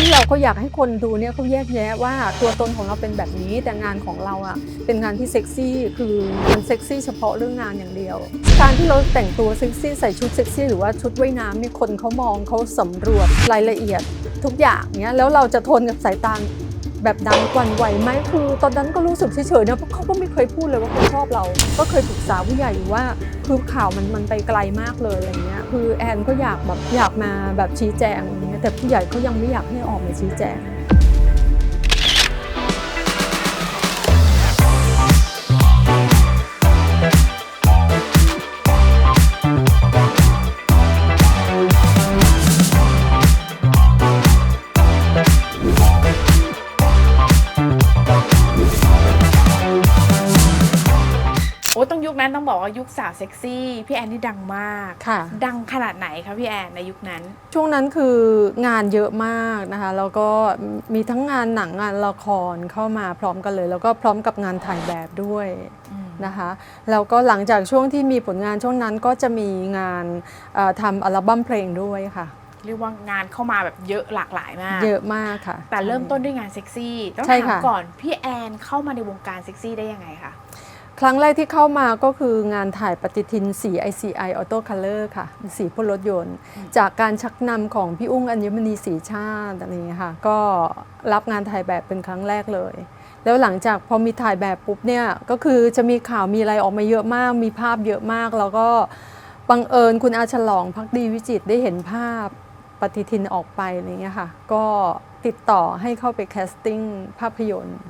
ซึ่งเราก็อยากให้คนดูเนี่ยเขาแยกแยะว่าตัวตนของเราเป็นแบบนี้ แต่งานของเราอะเป็นงานที่เซ็กซี่คือมันเซ็กซี่เฉพาะเรื่องงานอย่างเดียว การที่เราแต่งตัวเซ็กซี่ใส่ชุดเซ็กซี่หรือว่าชุดว่ายน้ำมีคนเขามองเขาสำรวจรายละเอียดทุกอย่างเนี้ยแล้วเราจะทนกับสายตา แบบนั้นกวันไหวไหมคือ ตอนนั้นก็รู้สึกเฉยๆนะเพราะเขาก็ไม่เคยพูดเลยว่าเขาชอบเรา ก็เคยปรึกษาผู้ใหญ่อยู่ว่า คือข่าวมันมันไปไกลมากเลยอะไรเงี้ยคือแอนก็อยากแบบอยากมาแบบชี้แจงอย่างเงี้ยแต่ผู้ใหญ่เขายังไม่อยากให้ออกมาชี้แจง ต้องยุคนั้นต้องบอกว่ายุคสาวเซ็กซี่พี่แอนนี่ดังมาก ค่ะ ดังขนาดไหนคะพี่แอนในยุคนั้น ช่วงนั้นคืองานเยอะมากนะคะ แล้วก็มีทั้งงานหนังงานละครเข้ามาพร้อมกันเลย แล้วก็พร้อมกับงานถ่ายแบบด้วยนะคะ แล้วก็หลังจากช่วงที่มีผลงานช่วงนั้นก็จะมีงานเอ่อทำอัลบั้มเพลงด้วยค่ะเรียกว่างานเข้ามาแบบเยอะหลากหลายมาก เยอะมากค่ะ แต่เริ่มต้นด้วยงานเซ็กซี่ต้องใช่ถามค่ะก่อนพี่แอนเข้ามาในวงการเซ็กซี่ได้ยังไงคะ ครั้งแรกที่เข้ามาก็คืองานถ่ายปฏิทินสี ICI Auto Color ค่ะ สีพ่นรถยนต์ จากการชักนำของพี่อุ้งอัญมณีสีชาติอะไรอย่างเงี้ยค่ะ ก็รับงานถ่ายแบบเป็นครั้งแรกเลย แล้วหลังจากพอมีถ่ายแบบปุ๊บเนี่ย ก็คือจะมีข่าวมีอะไรออกมาเยอะมาก มีภาพเยอะมาก แล้วก็บังเอิญคุณอาฉลองพักดีวิจิตรได้เห็นภาพปฏิทินออกไปอะไรอย่างเงี้ยค่ะ ก็ติดต่อให้เข้าไปแคสติ้งภาพยนตร์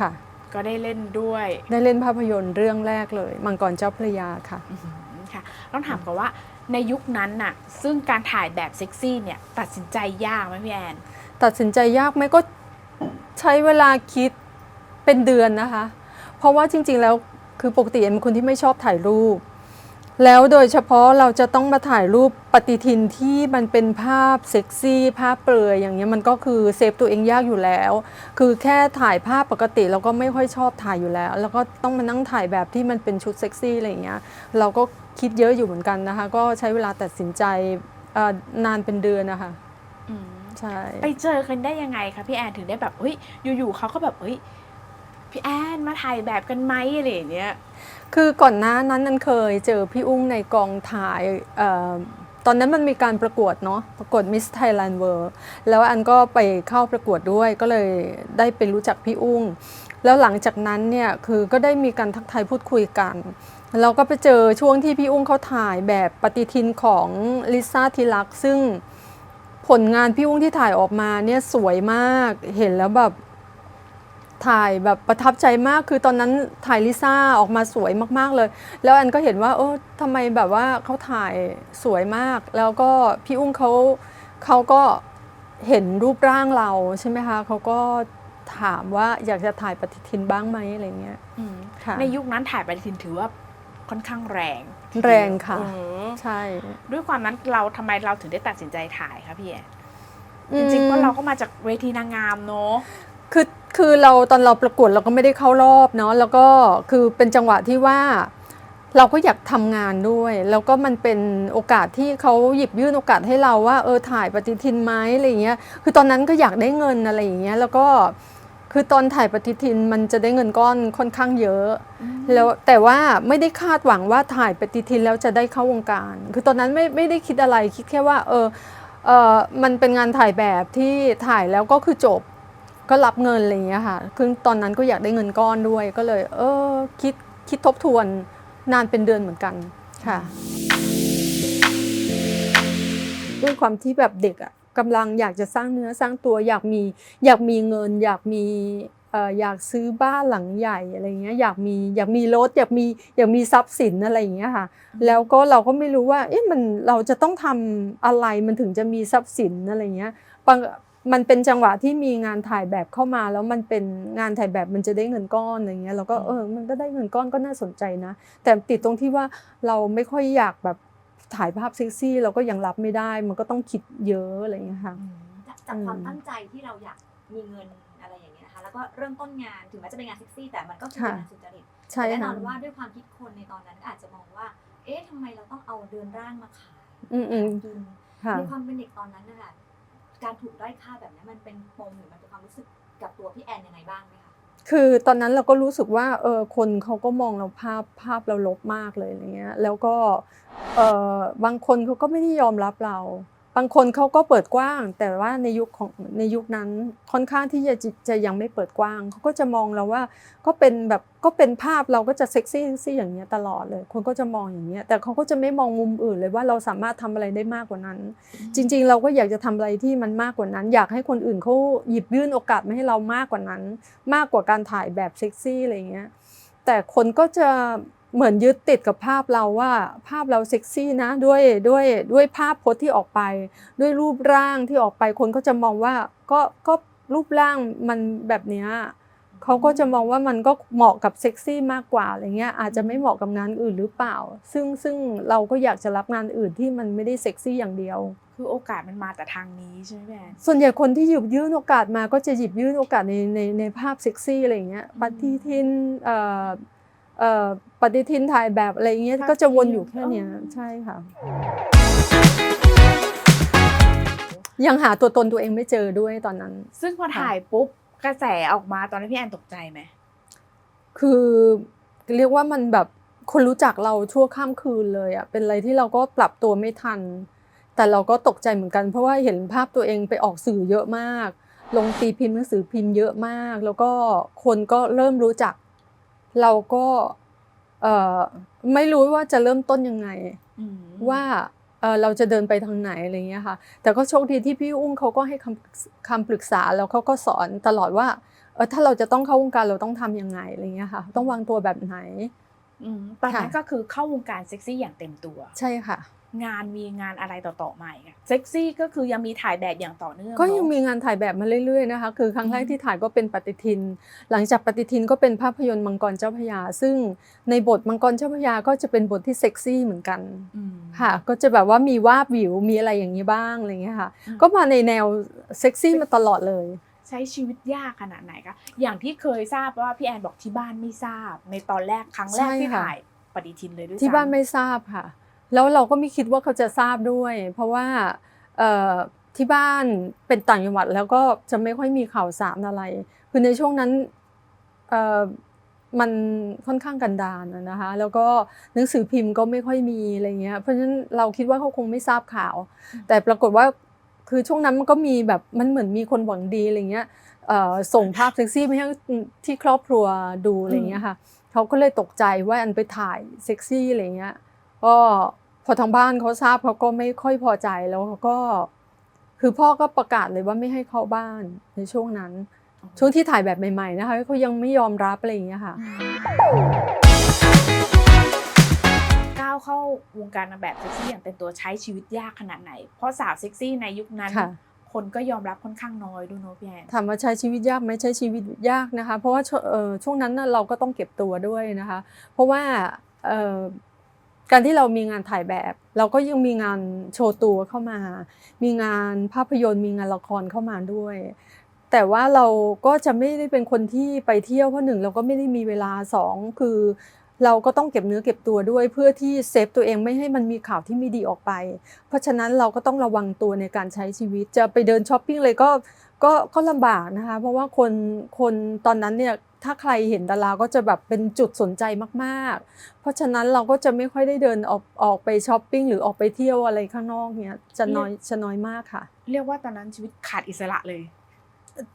ค่ะ ก็ได้เล่นด้วยได้เล่นภาพยนตร์เรื่องแรกเลยมังกรเจ้าพระยาค่ะอืมค่ะ ต้องถามก่อนว่าในยุคนั้นน่ะ ซึ่งการถ่ายแบบเซ็กซี่เนี่ย ตัดสินใจยากไหมพี่แอน ตัดสินใจยากไหมก็ใช้เวลาคิดเป็นเดือนนะคะ เพราะว่าจริง ๆ แล้วคือปกติเป็นคนที่ไม่ชอบถ่ายรูป แล้วโดยเฉพาะเราจะต้องมาถ่ายรูปปฏิทินที่มันเป็นภาพเซ็กซี่ ภาพเปลือยอย่างเงี้ยมันก็คือเซฟตัวเองยากอยู่แล้ว คือแค่ถ่ายภาพปกติเราก็ไม่ค่อยชอบถ่ายอยู่แล้ว แล้วก็ต้องมานั่งถ่ายแบบที่มันเป็นชุดเซ็กซี่อะไรอย่างเงี้ยเราก็คิดเยอะอยู่เหมือนกันนะคะ ก็ใช้เวลาตัดสินใจเอ่อนานเป็นเดือนนะคะใช่ไปเจอกันได้ยังไงคะพี่แอนถึงได้แบบเฮ้ยอยู่ๆเขาก็แบบเฮ้ย พี่แอนมาถ่ายแบบกันไหมอะไรอย่างเงี้ยคือก่อนหน้านั้นนันเคยเจอพี่อุ้งในกองถ่ายเออตอนนั้นมันมีการประกวดเนาะประกวด Miss Thailand World แล้วอันก็ไปเข้าประกวดด้วยก็เลยได้ไปรู้จักพี่อุ้ง แล้วหลังจากนั้นเนี่ยคือก็ได้มีการทักทายพูดคุยกันเราก็ไปเจอช่วงที่พี่อุ้งเขาถ่ายแบบปฏิทินของลิซ่าทีลักซึ่งผลงานพี่อุ้งที่ถ่ายออกมาเนี่ยสวยมากเห็นแล้วแบบ ถ่ายแบบประทับใจมากคือตอนนั้นถ่ายลิซ่าออกมาสวยมากๆเลย แล้วอันก็เห็นว่าเออทำไมแบบว่าเขาถ่ายสวยมาก แล้วก็พี่อุ้งเขาเขาก็เห็นรูปร่างเราใช่ไหมคะเขาก็ถามว่าอยากจะถ่ายปฏิทินบ้างไหมอะไรเงี้ยค่ะในยุคนั้นถ่ายปฏิทินถือว่าค่อนข้างแรง แรงค่ะเออใช่ ด้วยความนั้นเราทำไมเราถึงได้ตัดสินใจถ่ายคะพี่แอนอืจมริงๆเพราะเราก็มาจากเวทีนางงามเนาะคือ คือเราตอนเราประกวดเราก็ไม่ได้เข้ารอบเนาะแล้วก็คือเป็นจังหวะที่ว่าเราก็อยากทำงานด้วย แล้วก็มันเป็นโอกาสที่เขาหยิบยื่นโอกาสให้เราว่าเออถ่ายปฏิทินไหมอะไรอย่างเงี้ยคือตอนนั้นก็อยากได้เงินอะไรอย่างเงี้ยแล้วก็คือตอนถ่ายปฏิทินมันจะได้เงินก้อนค่อนข้างเยอะแล้วแต่ว่าไม่ได้คาดหวังว่าถ่ายปฏิทินแล้วจะได้เข้าวงการ คือตอนนั้นไม่ไม่ได้คิดอะไรคิดแค่ว่า เออเออมันเป็นงานถ่ายแบบที่ถ่ายแล้วก็คือจบ ก็รับเงินอะไรอย่างเงี้ยค่ะคือตอนนั้นก็อยากได้เงินก้อนด้วยก็เลย เออคิดคิดทบทวนนานเป็นเดือนเหมือนกันค่ะ ด้วยความที่แบบเด็กอะกำลังอยากจะสร้างเนื้อสร้างตัวอยากมีอยากมีเงิน อยากมีเอออยากซื้อบ้านหลังใหญ่อะไรเงี้ยอยากมีอยากมีรถอยากมีอยากมีทรัพย์สินอะไรอย่างเงี้ยค่ะแล้วก็เราก็ไม่รู้ว่าเอ๊ะมันเราจะต้องทำอะไรมันถึงจะมีทรัพย์สินอะไรเงี้ย มันเป็นจังหวะที่มีงานถ่ายแบบเข้ามา แล้วมันเป็นงานถ่ายแบบมันจะได้เงินก้อนอะไรเงี้ยเราก็เออมันก็ได้เงินก้อนก็น่าสนใจนะ แต่ติดตรงที่ว่าเราไม่ค่อยอยากแบบถ่ายภาพเซ็กซี่ เราก็ยังรับไม่ได้ มันก็ต้องคิดเยอะอะไรเงี้ยค่ะจากจากความตั้งใจที่เราอยากมีเงินอะไรอย่างเงี้ยนะคะแล้วก็เริ่มต้นงานถึงแม้จะเป็นงานเซ็กซี่แต่มันก็คือเป็นงานสุจริตใช่แต่แน่นค่ะอนว่าด้วยความคิดคนในตอนนั้นก็อาจจะมองว่า เอ๊ะทำไมเราต้องเอาเดือนร่างมาขายอืมอืมกินค่ะในความเป็นเด็กตอนนั้นนะคะ การถูกด้อยค่าแบบนี้มันเป็นปมหรือมันเป็นความรู้สึกกับตัวพี่แอนยังไงบ้างไหมคะคือตอนนั้นเราก็รู้สึกว่าเออคนเขาก็มองเราภาพภาพเราลบมากเลยอะไรเงี้ยแล้วก็เออบางคนเขาก็ไม่ได้ยอมรับเรา บางคนเขาก็เปิดกว้าง แต่ว่าในยุคของในยุคนั้นค่อนข้างที่จะจะจะยังไม่เปิดกว้างเขาก็จะมองเราว่าก็เป็นแบบก็เป็นภาพเราก็จะเซ็กซี่เซ็กซี่อย่างเงี้ยตลอดเลย คนก็จะมองอย่างเงี้ยแต่เขาก็จะไม่มองมุมอื่นเลยว่าเราสามารถทำอะไรได้มากกว่านั้น จริง ๆ เราก็อยากจะทำอะไรที่มันมากกว่านั้น อยากให้คนอื่นเขาหยิบยื่นโอกาสมาให้เรามากกว่านั้น มากกว่าการถ่ายแบบเซ็กซี่อะไรเงี้ยแต่คนก็จะ เหมือนยึดติดกับภาพเราว่าภาพเราเซ็กซี่นะด้วยด้วยด้วยภาพพจน์ที่ออกไป ด้วยรูปร่างที่ออกไปคนก็จะมองว่าก็ก็รูปร่างมันแบบเนี้ยเขาก็จะมองว่ามันก็เหมาะกับเซ็กซี่มากกว่าอะไรเงี้ยอาจจะไม่เหมาะกับงานอื่นหรือเปล่า ซึ่งซึ่งเราก็อยากจะรับงานอื่นที่มันไม่ได้เซ็กซี่อย่างเดียว คือโอกาสมันมาแต่ทางนี้ใช่ไหมพี่แอนส่วนใหญ่คนที่หยิบยื่นโอกาสมาก็จะหยิบยื่นโอกาสในในในภาพเซ็กซี่อะไรอย่างเงี้ยอืมปฏิทินเอ่อเอ่อ ปฏิทินถ่ายแบบอะไรอย่างเงี้ยก็จะวนอยู่แค่เนี้ยอ๋อใช่ค่ะ ยังหาตัวตนตัวเองไม่เจอด้วยตอนนั้น ซึ่งพอถ่ายปุ๊บกระแสออกมาตอนนั้นพี่แอนตกใจไหมคือเรียกว่ามันแบบคนรู้จักเราชั่วข้ามคืนเลยอะเป็นอะไรที่เราก็ปรับตัวไม่ทัน แต่เราก็ตกใจเหมือนกัน เพราะว่าเห็นภาพตัวเองไปออกสื่อเยอะมาก ลงตีพิมพ์หนังสือพิมพ์เยอะมาก แล้วก็คนก็เริ่มรู้จัก เราก็เอ่อไม่รู้ว่าจะเริ่มต้นยังไงอืมว่าเอ่อเราจะเดินไปทางไหนอะไรเงี้ยค่ะ แต่ก็โชคดีที่พี่อุ้งเขาก็ให้คำคำปรึกษาแล้วเขาก็สอนตลอดว่าเออถ้าเราจะต้องเข้าวงการเราต้องทำยังไงอะไรเงี้ยค่ะ ต้องวางตัวแบบไหนอืมตอนนั้นค่ะก็คือเข้าวงการเซ็กซี่อย่างเต็มตัว ใช่ค่ะ งานมีงานอะไรต่อๆมาอีกอะเซ็กซี่ก็คือยังมีถ่ายแบบอย่างต่อเนื่อง ก็ยังเนอะมีงานถ่ายแบบมาเรื่อยๆนะคะ คือครั้งแรกอืมที่ถ่ายก็เป็นปฏิทิน หลังจากปฏิทินก็เป็นภาพยนตร์มังกรเจ้าพระยา ซึ่งในบทมังกรเจ้าพระยาก็จะเป็นบทที่เซ็กซี่เหมือนกันอืมค่ะ ก็จะแบบว่ามีวาบวิวมีอะไรอย่างนี้บ้างอะไรเงี้ยค่ะอืมก็มาในแนวเซ็กซี่มาตลอดเลยใช้ชีวิตยากขนาดไหนคะ อย่างที่เคยทราบว่าพี่แอนบอกที่บ้านไม่ทราบ ในตอนแรกครั้งแรกใช่ที่ค่ะถ่ายปฏิทินเลยด้วยที่บ้านซ้ำไม่ทราบค่ะ แล้วเราก็ไม่คิดว่าเขาจะทราบด้วย เพราะว่าที่บ้านเป็นต่างจังหวัดแล้วก็จะไม่ค่อยมีข่าวสารอะไร คือในช่วงนั้นมันค่อนข้างกันดารนะนะคะแล้วก็หนังสือพิมพ์ก็ไม่ค่อยมีอะไรเงี้ยเพราะฉะนั้นเราคิดว่าเขาคงไม่ทราบข่าว แต่ปรากฏว่าคือช่วงนั้นมันก็มีแบบมันเหมือนมีคนหวังดีอะไรเงี้ยส่งภาพเซ็กซี่ไปให้ที่ครอบครัวดูอะไรเงี้ยค่ะเขาก็เลยตกใจว่าอันไปถ่ายเซ็กซี่อะไรเงี้ย ก็พอทางบ้านเขาทราบเขาก็ไม่ค่อยพอใจแล้วเขาก็ คือพ่อก็ประกาศเลยว่าไม่ให้เข้าบ้านในช่วงนั้น ช่วงที่ถ่ายแบบใหม่ๆนะคะเขายังไม่ยอมรับอะไรอย่างเงี้ยค่ะ ก้าวเข้าวงการนางแบบเซ็กซี่อย่างเต็มตัวใช้ชีวิตยากขนาดไหน เพราะสาวเซ็กซี่ในยุคนั้น ค่ะ คนก็ยอมรับค่อนข้างน้อยด้วยเนอะพี่แอน ถามว่าใช้ชีวิตยากไหมใช้ชีวิตยากนะคะ เพราะว่าช่วงเอ่อช่วงนั้นน่ะเราก็ต้องเก็บตัวด้วยนะคะ เพราะว่าเอ่อ การที่เรามีงานถ่ายแบบ เราก็ยังมีงานโชว์ตัวเข้ามา มีงานภาพยนตร์ มีงานละครเข้ามาด้วย แต่ว่าเราก็จะไม่ได้เป็นคนที่ไปเที่ยวเพราะหนึ่งเราก็ไม่ได้มีเวลาสองคือ เราก็ต้องเก็บเนื้อเก็บตัวด้วยเพื่อที่เซฟตัวเองไม่ให้มันมีข่าวที่ไม่ดีออกไป เพราะฉะนั้นเราก็ต้องระวังตัวในการใช้ชีวิต จะไปเดินช้อปปิ้งเลยก็ก็ก็ลำบากนะคะ เพราะว่าคนคนตอนนั้นเนี่ยถ้าใครเห็นดาราก็จะแบบเป็นจุดสนใจมากๆ เพราะฉะนั้นเราก็จะไม่ค่อยได้เดินออกออกไปช้อปปิ้งหรือออกไปเที่ยวอะไรข้างนอกเนี่ยจะน้อยจะน้อยมากค่ะ เรียกว่าตอนนั้นชีวิตขาดอิสระเลย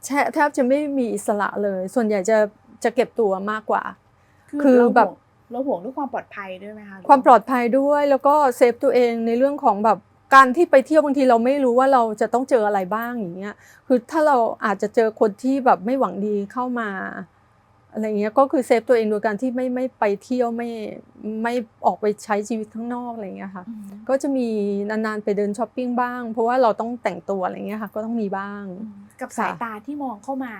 แทบแทบจะไม่มีอิสระเลย ส่วนใหญ่จะจะเก็บตัวมากกว่า คือคือเราแบบห่วง เราห่วงเรื่องความปลอดภัยด้วยไหมคะความปลอดภัยด้วยแล้วก็เซฟตัวเองในเรื่องของแบบการที่ไปเที่ยวบางทีเราไม่รู้ว่าเราจะต้องเจออะไรบ้างอย่างเงี้ยคือถ้าเราอาจจะเจอคนที่แบบไม่หวังดีเข้ามาอะไรเงี้ยก็คือเซฟตัวเองโดยการที่ไม่ไม่ไปเที่ยวไม่ไม่ออกไปใช้ชีวิตข้างนอกอะไรเงี้ยค่ะอืมก็จะมีนานๆไปเดินช้อปปิ้งบ้าง เพราะว่าเราต้องแต่งตัวอะไรเงี้ยค่ะก็ต้องมีบ้างอืมกับสายตาที่มองเข้ามา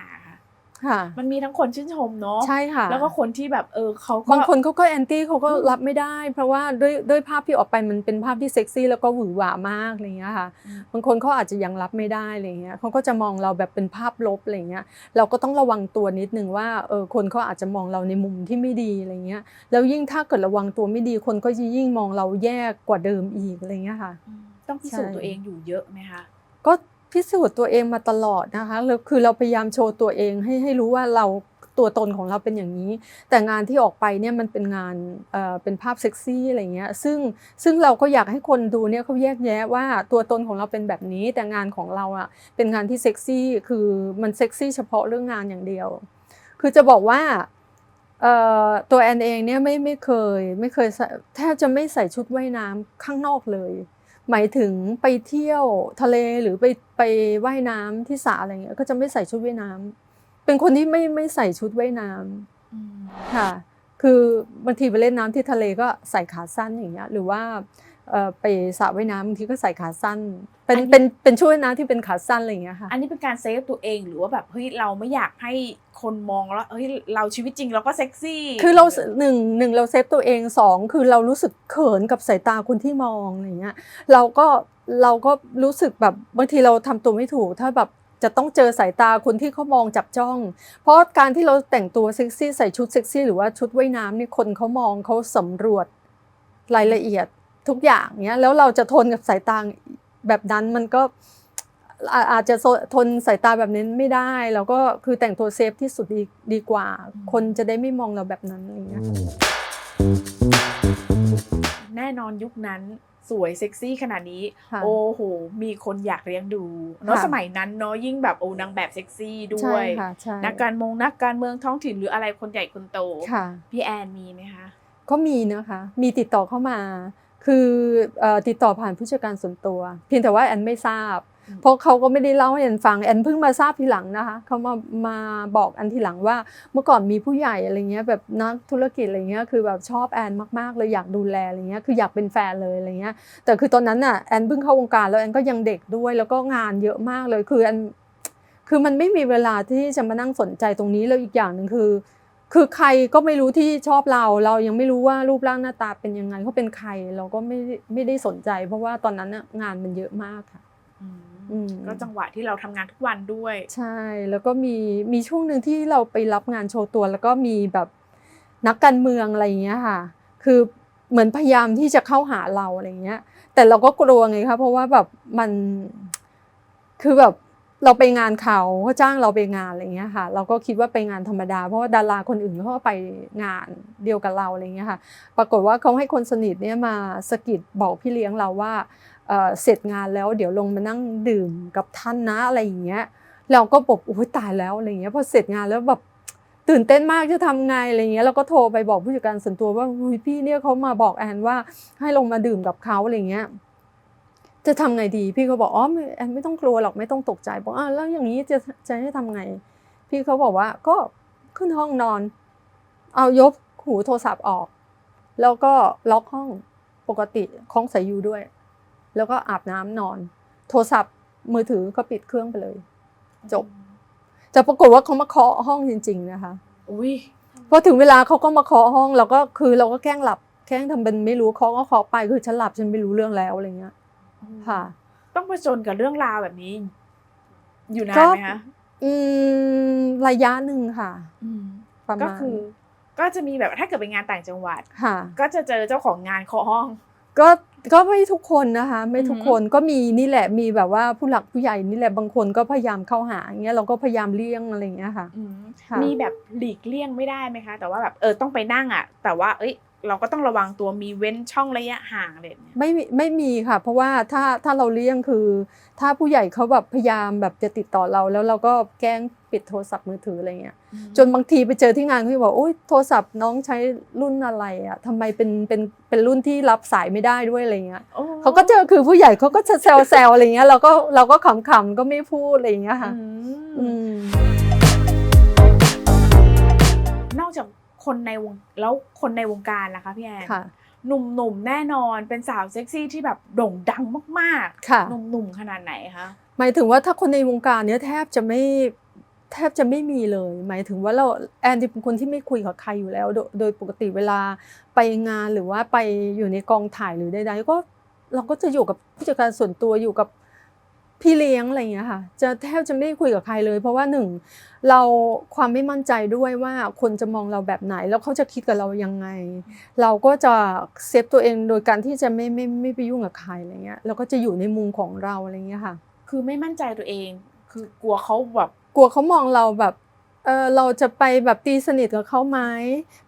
ค่ะค่ะ มันมีทั้งคนชื่นชมเนาะใช่ค่ะ แล้วก็คนที่แบบเออเขาก็บางคนเขาก็แอนตี้เขาก็อืมรับไม่ได้ เพราะว่าด้วยด้วยภาพที่ออกไปมันเป็นภาพที่เซ็กซี่แล้วก็หวือหวามากอะไรเงี้ยค่ะอืมบางคนเขาอาจจะยังรับไม่ได้อะไรเงี้ยเขาก็จะมองเราแบบเป็นภาพลบอะไรเงี้ยเราก็ต้องระวังตัวนิดนึงว่าเออคนเขาอาจจะมองเราในมุมที่ไม่ดีอะไรเงี้ยแล้วยิ่งถ้าเกิดระวังตัวไม่ดีคนก็จะยิ่งมองเราแย่กว่าเดิมอีกอะไรเงี้ยค่ะอืมต้องพิสูจน์ใช่ตัวเองอยู่เยอะไหมคะก็ พิสูจน์ตัวเองมาตลอดนะคะแล้วคือเราพยายามโชว์ตัวเองให้ให้รู้ว่าเราตัวตนของเราเป็นอย่างนี้ แต่งานที่ออกไปเนี่ยมันเป็นงานเอ่อเป็นภาพเซ็กซี่อะไรเงี้ยซึ่งซึ่งเราก็อยากให้คนดูเนี่ยเขาแยกแยะว่าตัวตนของเราเป็นแบบนี้ แต่งานของเราอะเป็นงานที่เซ็กซี่คือมันเซ็กซี่เฉพาะเรื่องงานอย่างเดียว คือจะบอกว่าเอ่อตัวแอนเองเนี่ยไม่ไม่เคยไม่เคยแทบจะไม่ใส่ชุดว่ายน้ำข้างนอกเลย หมายถึงไปเที่ยวทะเลหรือไปไปว่ายน้ำที่สระอะไรเงี้ยก็จะไม่ใส่ชุดว่ายน้ำเป็นคนที่ไม่ไม่ใส่ชุดว่ายน้ำอืมค่ะ คือบางทีไปเล่นน้ำที่ทะเลก็ใส่ขาสั้นอย่างเงี้ยหรือว่าเอ่อ ไปสระว่ายน้ำบางทีก็ใส่ขาสั้น เป็นเป็นเป็นชุดว่ายน้ำที่เป็นขาสั้นอะไรอย่างเงี้ยค่ะ อันนี้เป็นการเซฟตัวเองหรือว่าแบบเฮ้ยเราไม่อยากให้คนมองแล้วเฮ้ยเราชีวิตจริงเราก็เซ็กซี่ คือเราหนึ่งหนึ่งเราเซฟตัวเองสองคือเรารู้สึกเขินกับสายตาคนที่มองอะไรเงี้ยเราก็เราก็รู้สึกแบบบางทีเราทำตัวไม่ถูกถ้าแบบจะต้องเจอสายตาคนที่เขามองจับจ้อง เพราะการที่เราแต่งตัวเซ็กซี่ใส่ชุดเซ็กซี่หรือว่าชุดว่ายน้ำนี่คนเขามองเขาสำรวจรายละเอียด ทุกอย่างเนี้ยแล้วเราจะทนกับสายตาแบบนั้นมันก็อาอาจจะทนสายตาแบบนี้ไม่ได้แล้วก็คือแต่งตัวเซฟที่สุดดีดีกว่า คนจะได้ไม่มองเราแบบนั้นอะไรเงี้ยแน่นอนยุคนั้นสวยเซ็กซี่ขนาดนี้ค่ะโอ้โห มีคนอยากเลี้ยงดูเนาะค่ะสมัยนั้นเนาะยิ่งแบบโอ้นางแบบเซ็กซี่ด้ใช่วยค่ะใช่นักการมงนักการเมืองท้องถิ่นหรืออะไรคนใหญ่คนโตค่ะพี่แอนมีไหมคะก็มีนะคะ มีติดต่อเข้ามา คือติดต่อผ่านผู้จัดการส่วนตัว เพียงแต่ว่าแอนไม่ทราบ เพราะเขาก็ไม่ได้เล่าให้แอนฟังแอนเพิ่งมาทราบทีหลังนะคะเขามามาบอกแอนทีหลังว่าเมื่อก่อนมีผู้ใหญ่อะไรเงี้ยแบบนักธุรกิจอะไรเงี้ยคือแบบชอบแอนมากๆเลยอยากดูแลอะไรเงี้ยคืออยากเป็นแฟนเลยอะไรเงี้ยแต่คือตอนนั้นน่ะแอนเพิ่งเข้าวงการแล้วแอนก็ยังเด็กด้วย แล้วก็งานเยอะมากเลยคือแอนคือมันไม่มีเวลาที่จะมานั่งสนใจตรงนี้แล้วอีกอย่างหนึ่งคือ คือใครก็ไม่รู้ที่ชอบเรา เรายังไม่รู้ว่ารูปร่างหน้าตาเป็นยังไงเขาเป็นใคร เราก็ไม่ได้ไม่ได้สนใจ เพราะว่าตอนนั้นน่ะงานมันเยอะมากค่ะอืมอืมก็จังหวะที่เราทำงานทุกวันด้วย ใช่ แล้วก็มีมีช่วงหนึ่งที่เราไปรับงานโชว์ตัว แล้วก็มีแบบนักการเมืองอะไรอย่างเงี้ยค่ะ คือเหมือนพยายามที่จะเข้าหาเราอะไรเงี้ย แต่เราก็กลัวไงคะเพราะว่าแบบมันคือแบบ เราไปงานเขาเขาจ้างเราไปงานอะไรเงี้ยค่ะ เราก็คิดว่าไปงานธรรมดา เพราะว่าดาราคนอื่นเขาไปงานเดียวกับเราอะไรเงี้ยค่ะ ปรากฏว่าเขาให้คนสนิทเนี่ยมาสะกิดบอกพี่เลี้ยงเราว่าเเสร็จงานแล้วเดี๋ยวลงมานั่งดื่มกับท่านนะอะไรอย่างเงี้ยเราก็บอกโอ้ยตายแล้วอะไรเงี้ยพอเสร็จงานแล้วแบบตื่นเต้นมากจะทำไงอะไรเงี้ยเราก็โทรไปบอกผู้จัดการส่วนตัวว่าอุ๊ยพี่เนี่ยเขามาบอกแอนว่าให้ลงมาดื่มกับเขาอะไรเงี้ย จะทำไงดีพี่เขาบอกอ๋อไม่แอนไม่ต้องกลัวหรอกไม่ต้องตกใจบอกอ่าแล้วอย่างนี้จะจะให้ทำไง พี่เขาบอกว่าก็ขึ้นห้องนอน เอายกหูโทรศัพท์ออก แล้วก็ล็อกห้องปกติคล้องสายยูด้วย แล้วก็อาบน้ำนอน โทรศัพท์มือถือก็ปิดเครื่องไปเลย จบแต่ปรากฏว่าเขามาเคาะห้องจริง ๆ นะคะอุ้ยพอถึงเวลาเขาก็มาเคาะห้องเราก็คือเราก็แกล้งหลับแกล้งทำเป็นไม่รู้เคาะก็เคาะไปคือฉันหลับฉันไม่รู้เรื่องแล้วอะไรเงี้ย ค่ะ ต้องผจญกับเรื่องราวแบบนี้ อยู่นาก็นไหมคะอืมระยะหนึ่งค่ะอืมประก็มาณคือ ก็จะมีแบบถ้าเกิดไปงานต่างจังหวัดค่ะ ก็จะเจอเจ้าของงานเคาะห้อง ก็ก็ไม่ทุกคนนะคะ ไม่ทุกอือหือคนก็มีนี่แหละมีแบบว่าผู้หลักผู้ใหญ่นี่แหละบางคนก็พยายามเข้าหาอย่างเงี้ยเราก็พยายามเลี่ยงอะไรอย่างเงี้ยค่ะอืมค่ะมีแบบหลีกเลี่ยงไม่ได้ไหมคะ แต่ว่าแบบเออต้องไปนั่งอะ แต่ว่าเอ้ย เราก็ต้องระวังตัวมีเว้นช่องระยะห่างอะไรแบบเนี้ยไม่มีไม่มีค่ะ เพราะว่าถ้าถ้าเราเลี่ยงคือ ถ้าผู้ใหญ่เขาแบบพยายามแบบจะติดต่อเราแล้วเราก็แกล้งปิดโทรศัพท์มือถืออะไรเงี้ยจนบางทีไปเจอที่งานเขาจะบอกโอ้ยโทรศัพท์น้องใช้รุ่นอะไรอะทำไมเป็นเป็นเป็นรุ่นที่รับสายไม่ได้ด้วยอะไรเงี้ยโอ้เขาก็เจอคือผู้ใหญ่เขาก็จะแซวแซวอะไรเงี้ยเราก็เราก็ขำๆก็ไม่พูดอะไรอย่างเงี้ยค่ะอืมอืมนอกจาก คนในวงแล้วคนในวงการล่ะคะพี่แอนค่ะหนุ่มๆแน่นอนเป็นสาวเซ็กซี่ที่แบบโด่งดังมากค่ะๆหนุ่มๆขนาดไหนคะหมายถึงว่าถ้าคนในวงการเนี้ยแทบจะไม่แทบจะไม่มีเลย หมายถึงว่าเราแอนเป็นคนที่ไม่คุยกับใครอยู่แล้ว โดยโดยปกติเวลาไปงานหรือว่าไปอยู่ในกองถ่ายหรือใดๆก็เราก็จะอยู่กับผู้จัดการส่วนตัวอยู่กับ พี่เลี้ยงอะไรอย่างเงี้ยค่ะ จะแทบจะไม่ได้คุยกับใครเลย เพราะว่าหนึ่งเราความไม่มั่นใจด้วยว่าคนจะมองเราแบบไหน แล้วเขาจะคิดกับเรายังไง เราก็จะเซฟตัวเองโดยการที่จะไม่ไม่ไม่ไปยุ่งกับใครอะไรเงี้ยเราก็จะอยู่ในมุมของเราอะไรเงี้ยค่ะ คือไม่มั่นใจตัวเอง คือกลัวเขาแบบกลัวเขามองเราแบบ เออเราจะไปแบบตีสนิทกับเขาไหม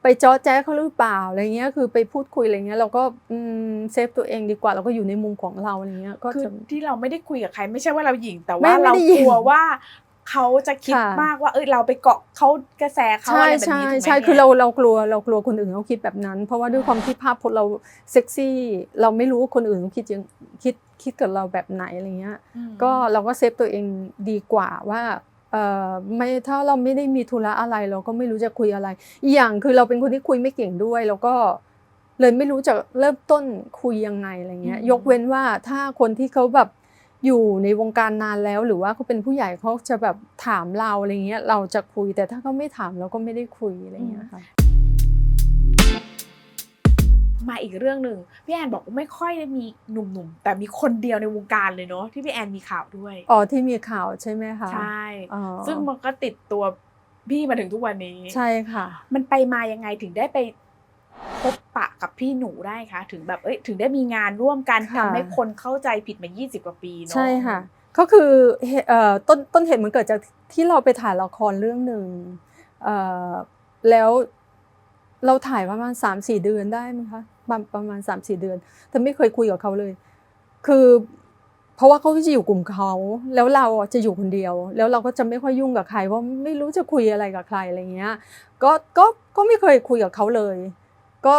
ไปจ้อแจ๊เขาหรือเปล่าอะไรเงี้ยคือไปพูดคุยอะไรเงี้ยเราก็อืมเซฟตัวเองดีกว่าเราก็อยู่ในมุมของเราอะไรเงี้ยก็คือจะที่เราไม่ได้คุยกับใครไม่ใช่ว่าเราหยิ่งแต่ไม่ว่าไม่เราได้หยิ่กงลัวว่าเขาจะคิดค่ะมากว่าเอ้ยเราไปเกาะเขากระแสเขาใช่อะไรแบบใช่นี้ถูกไหมใช่นี่ยคือเราเรากลัวเรากลัวคนอื่นเขาคิดแบบนั้น เพราะว่าด้วยความที่ภาพพจน์เราเซ็กซี่ เราไม่รู้ว่าคนอื่นเขาคิดยังคิดคิดกับเราแบบไหนอะไรเงี้ยอืมก็เราก็เซฟตัวเองดีกว่าว่าเอ่อ ไม่ถ้าเราไม่ได้มีธุระอะไร เราก็ไม่รู้จะคุยอะไรอีกอย่างคือเราเป็นคนที่คุยไม่เก่งด้วย แล้วก็เลยไม่รู้จะเริ่มต้นคุยยังไงอะไรเงี้ยอืมยกเว้นว่าถ้าคนที่เขาแบบอยู่ในวงการนานแล้ว หรือว่าเขาเป็นผู้ใหญ่เขาจะแบบถามเราอะไรเงี้ยเราจะคุยแต่ถ้าเขาไม่ถามเราก็ไม่ได้คุยอะไรเงี้ยค่ะ มาอีกเรื่องหนึ่งพี่แอนบอกว่าไม่ค่อยได้มีหนุ่มๆแต่มีคนเดียวในวงการเลยเนาะที่พี่แอนมีข่าวด้วยอ๋อที่มีข่าวใช่ไหมคะใช่อ๋อซึ่งมันก็ติดตัวพี่มาถึงทุกวันนี้ ใช่ค่ะ มันไปมายังไงถึงได้ไปพบปะกับพี่หนูได้คะถึงแบบเอ้ยถึงได้มีงานร่วมกันค่ะทำให้คนเข้าใจผิดมา 20 กว่าปีเนาะใช่ค่ะ ก็คือเหตุเอ่อต้นต้นเหตุมันเกิดจากที่เราไปถ่ายละครเรื่องหนึ่งเอ่อแล้วเราถ่ายประมาณสามสี่เดือนได้ไหมคะ ประประมาณสามสี่เดือน แต่ไม่เคยคุยกับเขาเลย คือเพราะว่าเขาจะอยู่กลุ่มเขาแล้วเราจะอยู่คนเดียว แล้วเราก็จะไม่ค่อยยุ่งกับใครเพราะไม่รู้จะคุยอะไรกับใครอะไรเงี้ยก็ก็ก็ไม่เคยคุยกับเขาเลย ก็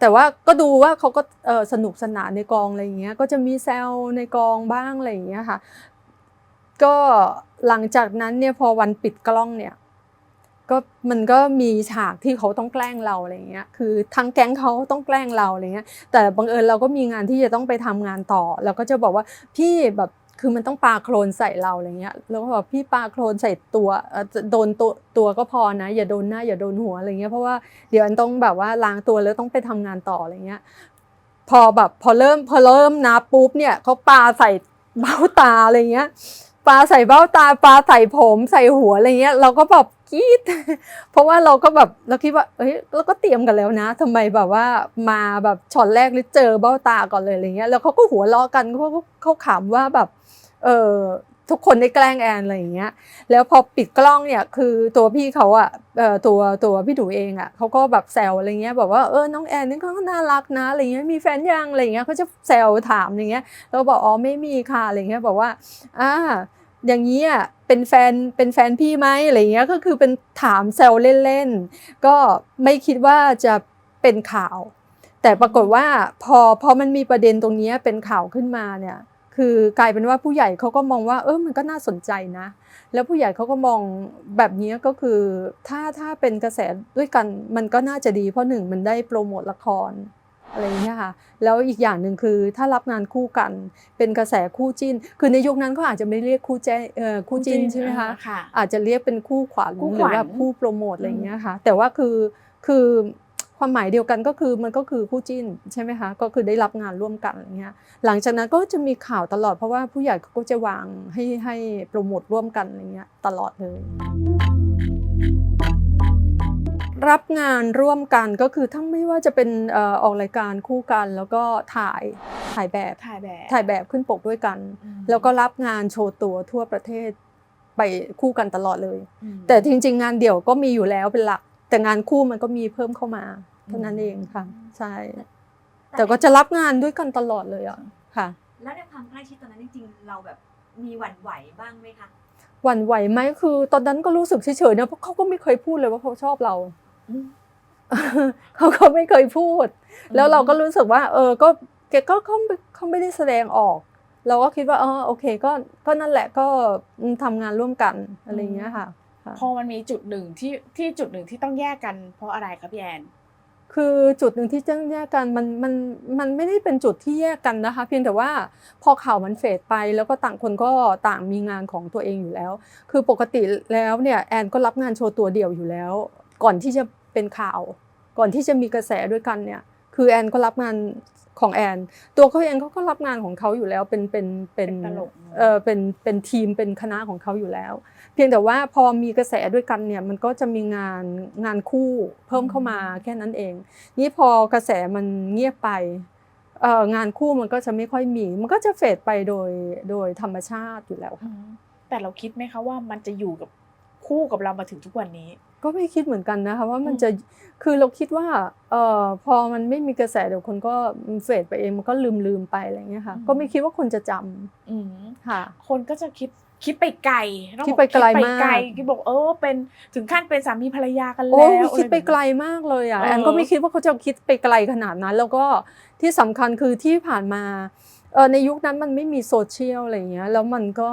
แต่ว่าก็ดูว่าเขาก็สนุกสนานในกองอะไรเงี้ยก็จะมีแซวในกองบ้างอะไรเงี้ยค่ะก็หลังจากนั้นเนี่ยพอวันปิดกล้องเนี่ย ก็มันก็มีฉากที่เขาต้องแกล้งเราอะไรเงี้ย คือทั้งแก๊งเขาต้องแกล้งเราอะไรเงี้ย แต่บังเอิญเราก็มีงานที่จะต้องไปทำงานต่อ เราก็จะบอกว่าพี่แบบคือมันต้องปาโครนใส่เราอะไรเงี้ย แล้วก็บอกพี่ปาโครนใส่ตัวโดนตัวตัวก็พอนะ อย่าโดนหน้าอย่าโดนหัวอะไรเงี้ย เพราะว่าเดี๋ยวอันต้องแบบว่าล้างตัวแล้วต้องไปทำงานต่ออะไรเงี้ย พอแบบพอเริ่มพอเริ่มนับปุ๊บเนี่ยเขาปาใส่เบ้าตาอะไรเงี้ย ปาใส่เบ้าตาปาใส่ผมใส่หัวอะไรเงี้ย เราก็แบบ กรี๊ดเพราะว่าเราก็แบบเราคิดว่าเอ้ยเราก็เตรียมกันแล้วนะทำไมแบบว่ามาแบบช็อตแรกหรือเจอเบ้าตาก่อนเลยอะไรเงี้ยแล้วเขาก็หัวเราะกันเขาเขาขำว่าแบบเออทุกคนได้แกล้งแอนอะไรอย่างเงี้ย แล้วพอปิดกล้องเนี่ยคือตัวพี่เขาอะเอ่อตัวตัวพี่ดูเองอะเขาก็แบบแซวอะไรเงี้ยบอกว่าเออน้องแอนนี่ก็น่ารักนะอะไรเงี้ยมีแฟนยังอะไรเงี้ยเขาจะแซวถามอย่างเงี้ยเราบอกอ๋อไม่มีค่ะอะไรเงี้ยบอกว่าอ่า อย่างนี้อะเป็นแฟนเป็นแฟนพี่ไหมอะไรเงี้ยก็คือเป็นถามแซวเล่นๆก็ไม่คิดว่าจะเป็นข่าว แต่ปรากฏว่าพอพอมันมีประเด็นตรงนี้เป็นข่าวขึ้นมาเนี่ยคือกลายเป็นว่าผู้ใหญ่เขาก็มองว่าเออมันก็น่าสนใจนะ แล้วผู้ใหญ่เขาก็มองแบบนี้ก็คือถ้าถ้าเป็นกระแสด้วยกันมันก็น่าจะดีเพราะหนึ่งมันได้โปรโมทละคร อะไรอย่างเงี้ยค่ะแล้วอีกอย่างหนึ่งคือถ้ารับงานคู่กันเป็นกระแสคู่จิ้น คือในยุคนั้นเขาอาจจะไม่เรียกคู่แจ้เอ่อคู่จิ้นใช่ไหมคะอ่าค่ะอาจจะเรียกเป็นคู่ขวัญคู่หขรืวัอญแบบคู่โปรโมทอะไรอย่างเงี้ยค่ะ แต่ว่าคือคือความหมายเดียวกันก็คือมันก็คือคู่จิ้นใช่ไหมคะก็คือได้รับงานร่วมกันอะไรเงี้ยหลังจากนั้นก็จะมีข่าวตลอดเพราะว่าผู้ใหญ่เขาก็จะวางให้ให้โปรโมทร่วมกันอะไรเงี้ยตลอดเลย รับงานร่วมกันก็คือทั้งไม่ว่าจะเป็นเอ่อออกรายการคู่กัน แล้วก็ถ่ายถ่ายแบบถ่ายแบบถ่ายแบบขึ้นปกด้วยกันอืมแล้วก็รับงานโชว์ตัวทั่วประเทศไปคู่กันตลอดเลยอืมแต่จริง ๆ งานเดี่ยวก็มีอยู่แล้วเป็นหลัก แต่งานคู่มันก็มีเพิ่มเข้ามาเท่านั้นเองค่ะใช่ แต่ก็จะรับงานด้วยกันตลอดเลยอะค่ะ แล้วในความใกล้ชิดตอนนั้นจริงๆเราแบบมีหวั่นไหวบ้างไหมคะหวั่นไหวไหมคือ ตอนนั้นก็รู้สึกเฉยๆนะเพราะเขาก็ไม่เคยพูดเลยว่าเขาชอบเราอืม เขาก็ไม่เคยพูด แล้วเราก็รู้สึกว่า เออ ก็แกก็เขาไม่เขาไม่ได้แสดงออก เราก็คิดว่าเออโอเค ก็ก็นั่นแหละก็อืมทำงานร่วมกันอะไรอย่างเงี้ยค่ะค่ะพอมันมีจุดหนึ่งที่ที่จุดหนึ่งที่ต้องแยกกัน เพราะอะไรครับพี่แอนคือจุดหนึ่งที่ต้องแยกกันมันมันมันไม่ได้เป็นจุดที่แยกกันนะคะ เพียงแต่ว่าพอข่าวมันเฟดไปแล้วก็ต่างคนก็ต่างมีงานของตัวเองอยู่แล้ว คือปกติแล้วเนี่ยแอนก็รับงานโชว์ตัวเดี่ยวอยู่แล้ว ก่อนที่จะ เป็นข่าว ก่อนที่จะมีกระแสด้วยกันเนี่ยคือแอนก็รับงานของแอน ตัวเขาเองเขาก็รับงานของเขาอยู่แล้วเป็นเป็นเป็นเป็นตลกเออเป็นเป็นทีมเป็นคณะของเขาอยู่แล้ว เพียงแต่ว่าพอมีกระแสด้วยกันเนี่ยมันก็จะมีงานงานคู่เพิ่มเข้ามาแค่นั้นเอง นี่พอกระแสมันเงียบไปเอ่องานคู่มันก็จะไม่ค่อยมี มันก็จะเฟดไปโดยโดยธรรมชาติอยู่แล้วค่ะแต่เราคิดไหมคะว่ามันจะอยู่กับ คู่กับเรามาถึงทุกวันนี้ ก็ไม่คิดเหมือนกันนะคะว่ามันอืมจะคือเราคิดว่าเอ่อพอมันไม่มีกระแสเดี๋ยวคนก็เฟดไปเองมันก็ลืมลืมๆไปอะไรเงี้ยค่ะ ก็ไม่คิดว่าคนจะจำอืมค่ะ คนก็จะคิดคิดไปไกลต้องคิดบอกไปไกลคิดมากไกลคิดบอกเออเป็นถึงขั้นเป็นสามีภรรยากันโอ้แล้วคิดไปไกลอะรแบบนี้มากเลยอะเออแอนก็ไม่คิดว่าเขาจะคิดไปไกลขนาดนั้น แล้วก็ที่สำคัญคือที่ผ่านมาเออ ในยุคนั้นมันไม่มีโซเชียลอะไรเงี้ยแล้วมันก็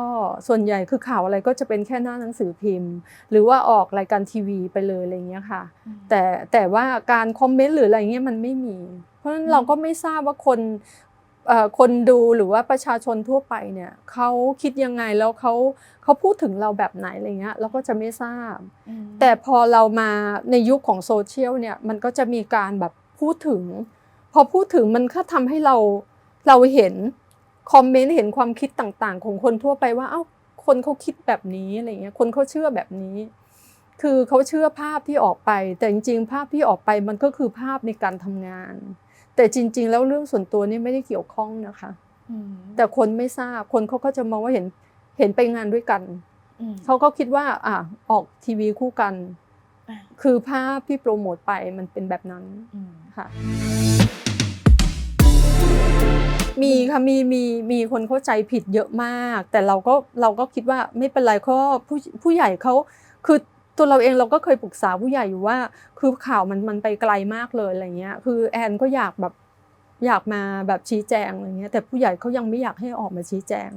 ส่วนใหญ่คือข่าวอะไรก็จะเป็นแค่หน้าหนังสือพิมพ์ หรือว่าออกรายการทีวีไปเลยอะไรเงี้ยค่ะอืมแต่แต่ว่าการคอมเมนต์หรืออะไรเงี้ยมันไม่มี เพราะฉะนั้นอืมเราก็ไม่ทราบว่าคนเอ่อคนดูหรือว่าประชาชนทั่วไปเนี่ยเขาคิดยังไงแล้วเขาเขาพูดถึงเราแบบไหนอะไรเงี้ยเราก็จะไม่ทราบอืมแต่พอเรามาในยุคของโซเชียลเนี่ยมันก็จะมีการแบบพูดถึง พอพูดถึงมันก็ทำให้เรา เราเห็นคอมเมนต์เห็นความคิดต่างๆ ของคนทั่วไปว่าเอ้าคนเขาคิดแบบนี้อะไรเงี้ยคนเขาเชื่อแบบนี้ คือเขาเชื่อภาพที่ออกไป แต่จริง ๆ ภาพที่ออกไปมันก็คือภาพในการทำงาน แต่จริง ๆ แล้วเรื่องส่วนตัวนี่ไม่ได้เกี่ยวข้องนะคะอืมแต่คนไม่ทราบคนเขาก็จะมองว่าเห็นเห็นไปงานด้วยกันอืมเขาก็คิดว่า อะออกทีวีคู่กันอะคือภาพที่โปรโมทไปมันเป็นแบบนั้นอืมค่ะ มีค่ะมีมีมีคนเข้าใจผิดเยอะมาก แต่เราก็เราก็คิดว่าไม่เป็นไรเพราะผู้ผู้ใหญ่เขาคือตัวเราเองเราก็เคยปรึกษาผู้ใหญ่อยู่ว่า คือข่าวมันมันไปไกลมากเลยอะไรเงี้ย คือแอนก็อยากแบบอยากมาแบบชี้แจงอะไรเงี้ยแต่ผู้ใหญ่เขายังไม่อยากให้ออกมาชี้แจง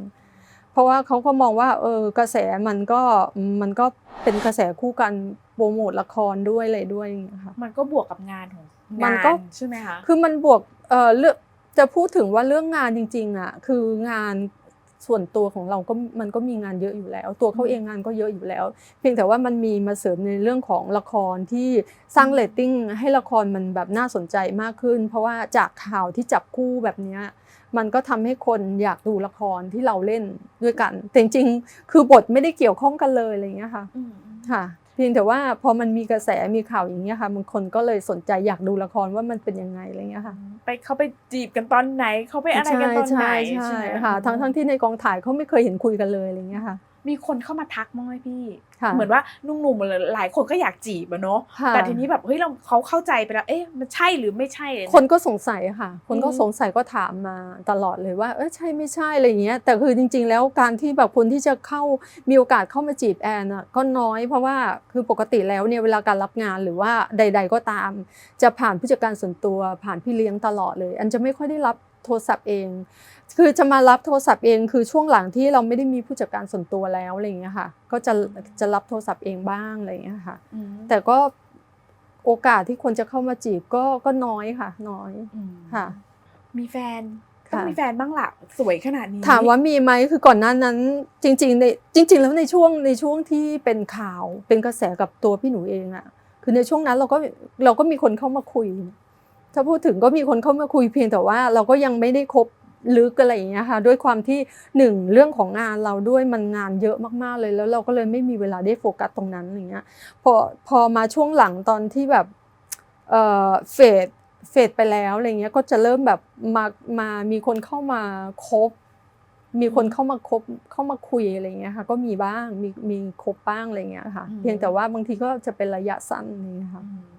เพราะว่าเขาก็มองว่าเออกระแสมันก็มันก็เป็นกระแสคู่กันโปรโมทละครด้วยอะไรด้วยอย่างเงี้ยค่ะมันก็บวกกับงานของมันงานก็ใช่ไหมคะคือมันบวกเอ่อเรื่อง จะพูดถึงว่าเรื่องงานจริง ๆอะคืองานส่วนตัวของเราก็มันก็มีงานเยอะอยู่แล้ว ตัวเขาเองงานก็เยอะอยู่แล้ว เพียงแต่ว่ามันมีมาเสริมในเรื่องของละครที่สร้างเรตติ้งให้ละครมันแบบน่าสนใจมากขึ้น เพราะว่าจากข่าวที่จับคู่แบบเนี้ยมันก็ทำให้คนอยากดูละครที่เราเล่นด้วยกันแต่จริงๆคือบทไม่ได้เกี่ยวข้องกันเลยอะไรอย่างเงี้ยค่ะอืมค่ะเพียงแต่ว่าพอมันมีกระแสมีข่าวอย่างเงี้ยค่ะบางคนก็เลยสนใจอยากดูละครว่ามันเป็นยังไงอะไรเงี้ยค่ะ ไปเขาไปจีบกันตอนไหนเขาไปอะไรกันตอนไหนใช่ใช่ไหมค่ะทั้งทั้งที่ในกองถ่ายเขาไม่เคยเห็นคุยกันเลยอะไรเงี้ยค่ะมีคนเข้ามาทักมั้างไหมพี่ค่ะเหมือนว่านุ่มๆเลยหลายคนก็อยากจีบอะเนาะค่ะแต่ทีนี้แบบเฮ้ยเราเขาเข้าใจไปแล้วเอ๊ะมันใช่หรือไม่ใช่เลยคนก็สงสัยค่ะ คนก็อืมสงสัยก็ถามมาตลอดเลยว่าเออใช่ไม่ใช่อะไรเงี้ยแต่คือจริง ๆ แล้วการที่แบบคนที่จะเข้ามีโอกาสเข้ามาจีบแอนอะก็น้อยเพราะว่าคือปกติแล้วเนี่ยเวลาการรับงานหรือว่าใด ๆ ก็ตาม จะผ่านผู้จัดการส่วนตัวผ่านพี่เลี้ยงตลอดเลย อันจะไม่ค่อยได้รับ โทรศัพท์เอง คือจะมารับโทรศัพท์เองคือช่วงหลังที่เราไม่ได้มีผู้จัดการส่วนตัวแล้วอะไรอย่างเงี้ยค่ะ ก็จะจะรับโทรศัพท์เองบ้างอะไรอย่างเงี้ยค่ะอืมแต่ก็โอกาสที่คนจะเข้ามาจีบก็ก็น้อยค่ะ น้อยอืมค่ะ มีแฟนต้องค่ะมีแฟนบ้างล่ะสวยขนาดนี้ ถามว่ามีไหมคือก่อนหน้านั้น จริงๆในจริง ๆ แล้วในช่วงในช่วงที่เป็นข่าวเป็นกระแสกับตัวพี่หนูเองอะคือในช่วงนั้นเราก็เราก็มีคนเข้ามาคุย ถ้าพูดถึงก็มีคนเข้ามาคุยเพียงแต่ว่าเราก็ยังไม่ได้คบลึกอะไรอย่างเงี้ยค่ะด้วยความที่หนึ่งเรื่องของงานเราด้วยมันงานเยอะมากๆเลย แล้วเราก็เลยไม่มีเวลาได้โฟกัสตรงนั้นอย่างเงี้ยพอพอมาช่วงหลังตอนที่แบบเอ่อเฟดเฟดไปแล้วอะไรเงี้ยก็จะเริ่มแบบมามามีคนเข้ามาคบ มีคนเข้ามาคบเข้ามาคุยอะไรเงี้ยค่ะ ก็มีบ้างมีมีคบบ้างอะไรเงี้ยค่ะ เพียงแต่ว่าบางทีก็จะเป็นระยะสั้นนี่ค่ะอืม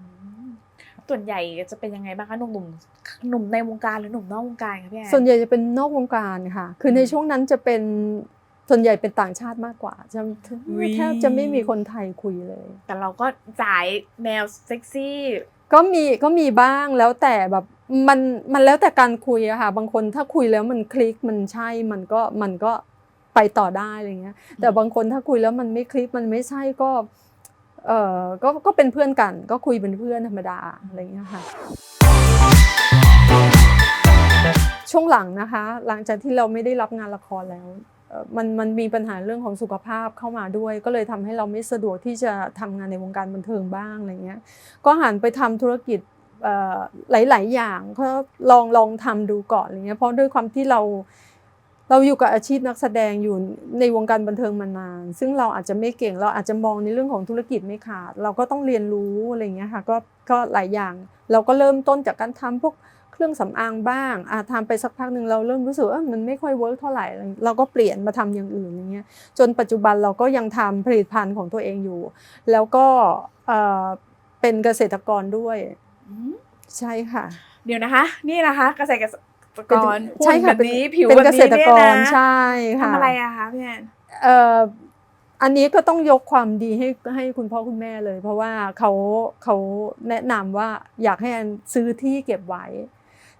ส่วนใหญ่จะเป็นยังไงบ้างคะหนุ่มๆหนุ่มในวงการหรือหนุ่มนอกวงการคะพี่แอนส่วนใหญ่จะเป็นนอกวงการค่ะ คือในช่วงนั้นจะเป็นส่วนใหญ่เป็นต่างชาติมากกว่าจะแทบจะไม่มีคนไทยคุยเลย แต่เราก็สายแนวเซ็กซี่ ก็มีก็มีบ้างแล้วแต่แบบมันมันแล้วแต่การคุยอะค่ะบางคนถ้าคุยแล้วมันคลิกมันใช่มันก็มันก็ไปต่อได้อะไรเงี้ย แต่บางคนถ้าคุยแล้วมันไม่คลิกมันไม่ใช่ก็ เออก็ก็เป็นเพื่อนกัน ก็คุยเป็นเพื่อนธรรมดาอะไรเงี้ยค่ะ ช่วงหลังนะคะ หลังจากที่เราไม่ได้รับงานละครแล้วมันมันมีปัญหาเรื่องของสุขภาพเข้ามาด้วย ก็เลยทำให้เราไม่สะดวกที่จะทำงานในวงการบันเทิงบ้างอะไรเงี้ยก็หันไปทำธุรกิจหลาย ๆ อย่างก็ลองลองทำดูก่อนอะไรเงี้ยเพราะด้วยความที่เรา เราอยู่กับอาชีพนักแสดงอยู่ในวงการบันเทิงมานาน ซึ่งเราอาจจะไม่เก่ง เราอาจจะมองในเรื่องของธุรกิจไม่ขาด เราก็ต้องเรียนรู้อะไรเงี้ยค่ะก็ก็หลายอย่าง เราก็เริ่มต้นจากการทำพวกรื่องสำอางบ้างอะทำไปสักพักหนึ่งเราเริ่มรู้สึกว่าเอ้ยมันไม่ค่อยเวิร์กเท่าไหร่ เราก็เปลี่ยนมาทำอย่างอื่นอย่างเงี้ย จนปัจจุบันเราก็ยังทำผลิตภัณฑ์ของตัวเองอยู่ แล้วก็เอ่อเป็นเกษตรกรด้วยอืมใช่ค่ะ เดี๋ยวนะคะ นี่นะคะเกษตร กรใช่ค่ะหุ่นแบบนี้ผิวเป็นแบบเกนี้ษตรกรเนี่ยนะใช่ค่ะทำอะไรอะคะพี่แอนเอ่ออันนี้ก็ต้องยกความดีให้ให้คุณพ่อคุณแม่เลย เพราะว่าเขาเขาแนะนำว่าอยากให้อันซื้อที่เก็บไว้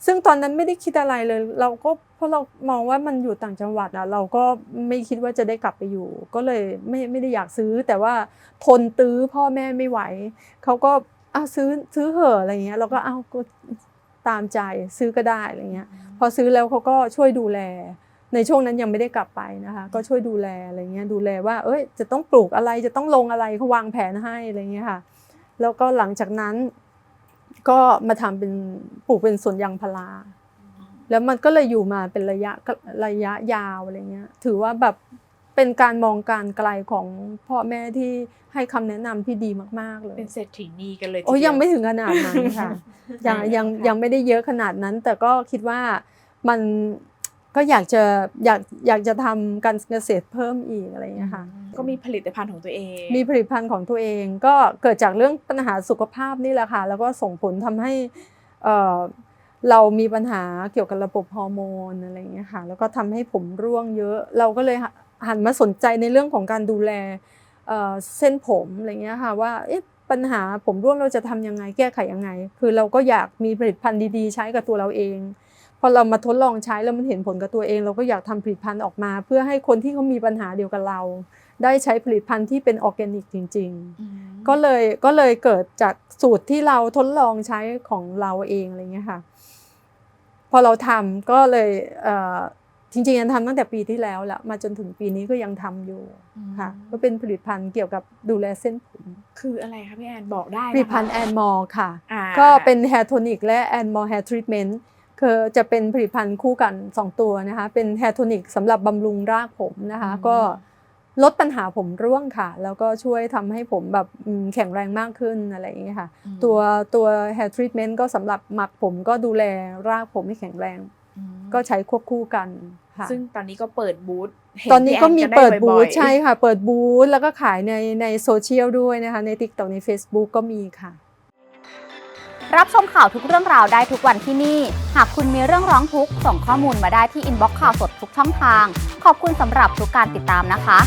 ซึ่งตอนนั้นไม่ได้คิดอะไรเลย เราก็เพราะเรามองว่ามันอยู่ต่างจังหวัดอะเราก็ไม่คิดว่าจะได้กลับไปอยู่ ก็เลยไม่ไม่ได้อยากซื้อ แต่ว่าทนตื้อพ่อแม่ไม่ไหวเขาก็เอาซื้อซื้อเหอะอะไรเงี้ยเราก็เอาก็ ตามใจซื้อก็ได้อะไรเงี้ยพอซื้อแล้วเขาก็ช่วยดูแล ในช่วงนั้นยังไม่ได้กลับไปนะคะก็ช่วยดูแลอะไรเงี้ยดูแลว่า เอ้ยจะต้องปลูกอะไรจะต้องลงอะไรเขาวางแผนให้อะไรเงี้ยค่ะแล้วก็หลังจากนั้น ก็มาทำเป็นปลูกเป็นสวนยางพาราแล้วมันก็เลยอยู่มาเป็นระยะระยะยาวอะไรเงี้ยถือว่าแบบ เป็นการมองการไกลของพ่อแม่ที่ให้คำแนะนำที่ดีมาก ๆ เลย เป็นเศรษฐีนีกันเลยทีโอ้ยเดีว ยังไม่ถึงขนาดนั้นค่ะ ยังยังยังไม่ได้เยอะขนาดนั้น แต่ก็คิดว่ามันก็อยากจะอยากอยากจะทำการเกษตรเพิ่มอีกอะไรอย่างเงี้ยค่ะ ก็มีผลิตภัณฑ์ของตัวเองมีผลิตภัณฑ์ของตัวเองก็เกิดจากเรื่องปัญหาสุขภาพนี่แหละค่ะ แล้วก็ส่งผลทำให้เอ่อเรามีปัญหาเกี่ยวกับระบบฮอร์โมนอะไรอย่างเงี้ยค่ะแล้วก็ทำให้ผมร่วงเยอะ เราก็เลยหั นมาสนใจในเรื่องของการดูแลเอ่อเส้นผมอะไรเงี้ยค่ะว่าเอ๊ะปัญหาผมร่วงเราจะทำยังไงแก้ไขยังไง คือเราก็อยากมีผลิตภัณฑ์ดีๆ ใช้กับตัวเราเองพอเรามาทดลองใช้แล้วมันเห็นผลกับตัวเอง เราก็อยากทำผลิตภัณฑ์ออกมา เพื่อให้คนที่เขามีปัญหาเดียวกับเรา ได้ใช้ผลิตภัณฑ์ที่เป็นออร์แกนิกจริงๆอืมก็เลยก็เลยเกิดจากสูตรที่เราทดลองใช้ของเราเองอะไรเงี้ยค่ะพอเราทำก็เลยเอ่อ จริงๆอันทำตั้งแต่ปีที่แล้วแหละมาจนถึงปีนี้ก็ยังทำอยู่ค่ะก็เป็นผลิตภัณฑ์เกี่ยวกับดูแลเส้นผมคืออะไรคะพี่แอนบอกได้ผลิตภัณฑ์แอนมอลค่ะอ่าก็เป็น Hair Tonic และ a n m o r Hair Treatment คือจะเป็นผลิตภัณฑ์คู่กัน 2 ตัวนะคะ เป็น Hair Tonic สำหรับบำรุงรากผมนะคะ ก็ลดปัญหาผมร่วงค่ะ แล้วก็ช่วยทำให้ผมแบบอืมแข็งแรงมากขึ้นอะไรอย่างเงี้ยค่ะอืมตัวตัว hair treatment ก็สำหรับหมักผมก็ดูแลรากผมให้แข็งแรงอืม ก็ใช้ควบคู่กันค่ะซึ่งตอนนี้ก็เปิดบูธเห็ตอนนี้ก็มีพี่แเปิดบูธนกันไอยๆใช่ค่ะ เปิดบูธแล้วก็ขายในในโซเชียลด้วยนะคะใน TikTok ใน Facebook ก็มีค่ะ รับชมข่าวทุกเรื่องราวได้ทุกวันที่นี่ หากคุณมีเรื่องร้องทุกข์ส่งข้อมูลมาได้ที่อินบ็อกซ์ข่าวสดทุกช่องทาง ขอบคุณสำหรับทุกการติดตามนะคะ